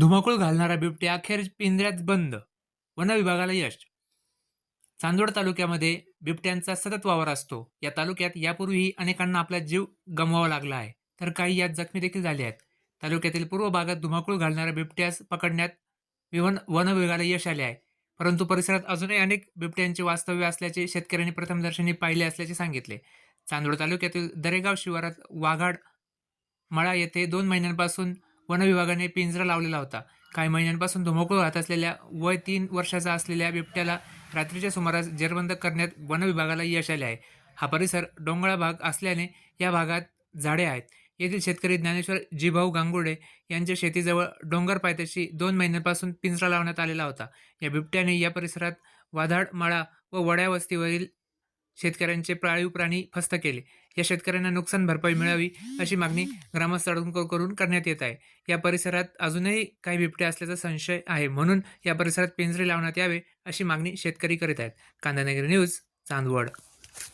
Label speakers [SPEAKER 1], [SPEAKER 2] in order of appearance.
[SPEAKER 1] धुमाकूळ घालणारा बिबट्या अखेर पिंजऱ्यात बंद वन विभागाला यश. चांदोड तालुक्यामध्ये बिबट्यांचा सतत वावर असतो. या तालुक्यात यापूर्वीही अनेकांना आपला जीव गमवावा लागला आहे. तर काही यात जखमी देखील झाले आहेत. तालुक्यातील पूर्व भागात धुमाकूळ घालणाऱ्या बिबट्यास पकडण्यात विवन वन विभागाला यश आले आहे. परंतु परिसरात अजूनही अनेक बिबट्यांचे वास्तव्य असल्याचे शेतकऱ्यांनी प्रथमदर्शनी पाहिले असल्याचे सांगितले. चांदोड तालुक्यातील दरेगाव शिवारात वाघाड मळा येथे दोन महिन्यांपासून वनविभागाने पिंजरा लावलेला होता. काही महिन्यांपासून धुमाकूळ राहत असलेल्या वय तीन वर्षाचा असलेल्या बिबट्याला रात्रीच्या सुमारास जेरबंद करण्यात वनविभागाला यश आले आहे. हा परिसर डोंगळा भाग असल्याने या भागात झाडे आहेत. येथील शेतकरी ज्ञानेश्वर जीभाऊ गांगुडे यांच्या शेतीजवळ डोंगर पायथ्याशी दोन महिन्यांपासून पिंजरा लावण्यात आलेला होता. या बिबट्याने या परिसरात वाधाड माळा व वड्या वस्तीवरील शेतकऱ्यांचे पाळीव प्राणी फस्त केले. या शेतकऱ्यांना नुकसान भरपाई मिळावी अशी मागणी ग्रामस्थांकडून करून करण्यात येत आहे. या परिसरात अजूनही काही बिबट्या असल्याचा संशय आहे. म्हणून या परिसरात पिंजरे लावण्यात यावे अशी मागणी शेतकरी करीत आहेत. कांदानगरी न्यूज चांदवड.